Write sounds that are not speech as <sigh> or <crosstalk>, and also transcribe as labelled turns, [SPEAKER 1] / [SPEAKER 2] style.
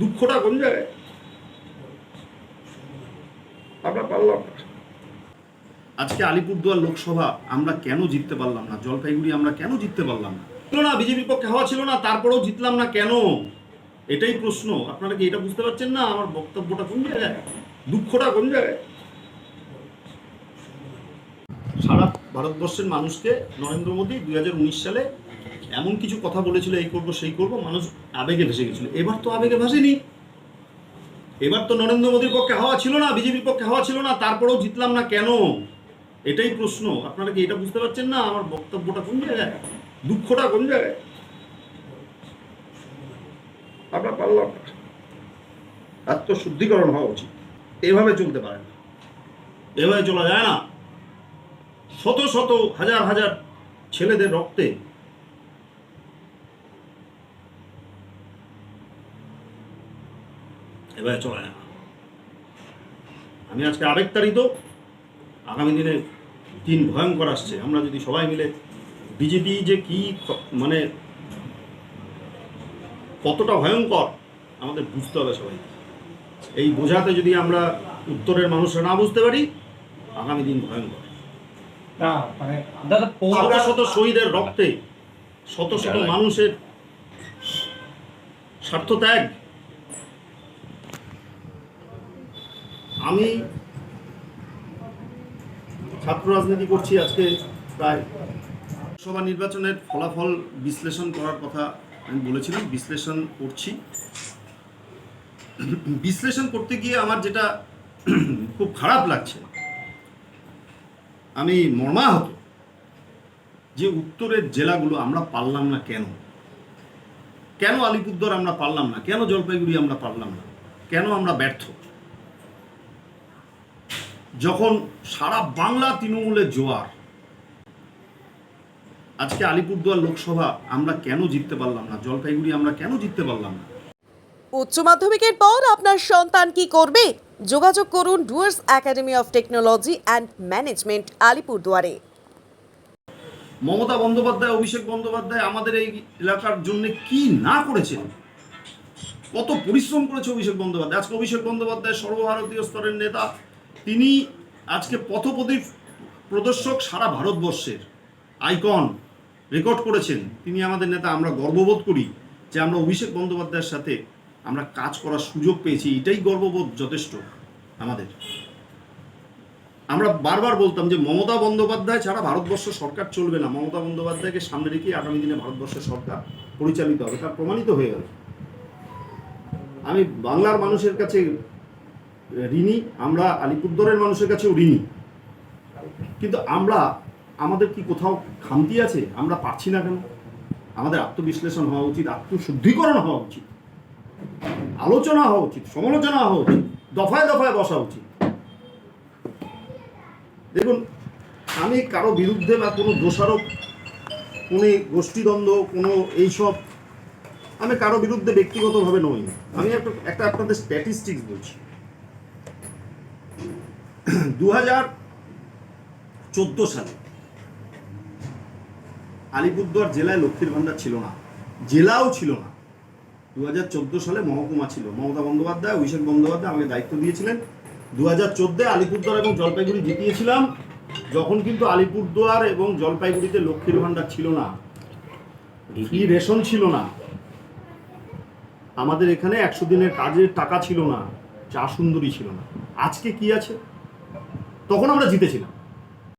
[SPEAKER 1] দুঃখটা কোন জায়গায়? আমরা পারলাম আজকে আলিপুরদুয়ার লোকসভা আমরা কেন জিততে পারলাম না? জলপাইগুড়ি আমরা কেন জিততে পারলাম না? ছিল না, বিজেপির পক্ষে হওয়া ছিল না, তারপরেও জিতলাম না কেন? এটাই প্রশ্ন। আপনারা কি এটা বুঝতে পারছেন না? আমার বক্তব্যটা কোন জায়গায়? দুঃখটা কোন জায়গায়? সারা ভারতবর্ষের মানুষকে নরেন্দ্র মোদী দুই হাজার উনিশ সালে এমন কিছু কথা বলেছিল, এই করব, সেই করব, মানুষ আবেগে ভেসে গেছিল। এবার তো আবেগে ভাসেনি। এবার তো নরেন্দ্র মোদীর পক্ষে হওয়া ছিল না, বিজেপির পক্ষে হওয়া ছিল না, তারপরেও জিতলাম না কেন? এটাই প্রশ্ন। আপনারা কি এটা বুঝতে পারছেন না? আমার বক্তব্যটা কোন জায়গায়? দুঃখটা কোন জায়গায়? আমরা পারলাম আত্মশুদ্ধিকরণ হওয়া উচিত। এভাবে চলতে পারে না। এভাবে চলা যায় না। শত শত, হাজার হাজার ছেলেদের রক্তে এভাবে চলে না আমি আজকে আবেগতাড়িত আগামী দিনে দিন ভয়ঙ্কর আসছে। আমরা যদি সবাই মিলে বিজেপি যে কি মানে কতটা ভয়ঙ্কর আমাদের বুঝতে হবে সবাই। এই বোঝাতে যদি আমরা উত্তরের মানুষরা না বুঝতে পারি আগামী দিন ভয়ঙ্কর।
[SPEAKER 2] মানে
[SPEAKER 1] শত শত শহীদের রক্তে শত শত মানুষের স্বার্থ ত্যাগ আমি ছাত্র রাজনীতি করছি আজকে প্রায় লোকসভা নির্বাচনের ফলাফল বিশ্লেষণ করার কথা আমি বলেছিলাম, বিশ্লেষণ করছি। বিশ্লেষণ করতে গিয়ে আমার যেটা খুব খারাপ লাগছে, আমি মর্মাহত যে উত্তরের জেলাগুলো আমরা পারলাম না কেন? কেন আলিপুরদুয়ার আমরা পারলাম না? কেন জলপাইগুড়ি আমরা পারলাম না? কেন আমরা ব্যর্থ? যখন সারা বাংলা তৃণমূলের জোয়ার আজকে আলিপুরদুয়ার লোকসভা আমরা কেন জিততে পারলাম না? জলপাইগুড়ি আমরা কেন জিততে পারলাম না?
[SPEAKER 3] উচ্চ মাধ্যমিকের পর আপনার সন্তান কি করবে? যোগাযোগ করুন Dooars academy of technology and management আলিপুরদুয়ারে।
[SPEAKER 1] Mamata Bandyopadhyay Abhishek Bandyopadhyay আমাদের এই এলাকার জন্য কি না করেছেন? কত পরিশ্রম করেছে অভিষেক বন্দ্যোপাধ্যায়। আজকে অভিষেক বন্দ্যোপাধ্যায় সর্বভারতীয় স্তরের নেতা তিনি আজকে পথপ্রদীপ প্রদর্শক সারা ভারতবর্ষের আইকন রেকর্ড করেছেন। তিনি আমাদের নেতা, আমরা গর্ববোধ করি যে আমরা অভিষেক বন্দ্যোপাধ্যায়ের সাথে আমরা কাজ করার সুযোগ পেয়েছি। এটাই গর্ববোধ যথেষ্ট আমাদের। আমরা বারবার বলতাম যে মমতা বন্দ্যোপাধ্যায় ছাড়া ভারতবর্ষ সরকার চলবে না। মমতা বন্দ্যোপাধ্যায়কে সামনে রেখে আগামী দিনে ভারতবর্ষের সরকার পরিচালিত হবে। তার প্রমাণিত হয়ে গেল। আমি বাংলার মানুষের কাছে ঋণী, আমরা আলিপুরদুয়ারের মানুষের কাছেও ঋণী। কিন্তু আমরা, আমাদের কি কোথাও খামতি আছে? আমরা পারছি না কেন? আমাদের আত্মবিশ্লেষণ হওয়া উচিত, আত্মশুদ্ধিকরণ হওয়া উচিত। আলোচনা হওয়া উচিত, সমালোচনা হওয়া উচিত, দফায় দফায় বসা উচিত। দেখুন, আমি কারও বিরুদ্ধে বা কোনো দোষারোপ, কোনো গোষ্ঠীদ্বন্দ্ব, কোনো এইসব, আমি কারও বিরুদ্ধে ব্যক্তিগতভাবে নই। আমি একটা একটা আপনাদের স্ট্যাটিস্টিক্স বলছি। <clears throat> দু হাজার চোদ্দ সালে আলিপুরদুয়ার জেলায় লক্ষ্মীর ভাণ্ডার ছিল না, জেলাও ছিল না। দু হাজার চোদ্দ সালে মহকুমা ছিল। মমতা বন্দ্যোপাধ্যায়, অভিষেক বন্দ্যোপাধ্যায় আমাকে দায়িত্ব দিয়েছিলেন। দু হাজার চোদ্দে আলিপুরদুয়ার এবং জলপাইগুড়ি জিতিয়েছিলাম। যখন কিন্তু আলিপুরদুয়ার এবং জলপাইগুড়িতে লক্ষ্মীর ভাণ্ডার ছিল না ফ্রি রেশন ছিল না, আমাদের এখানে একশো দিনের কাজের টাকা ছিল না, চা সুন্দরী ছিল না। আজকে কি আছে? তখন আমরা জিতেছিলাম।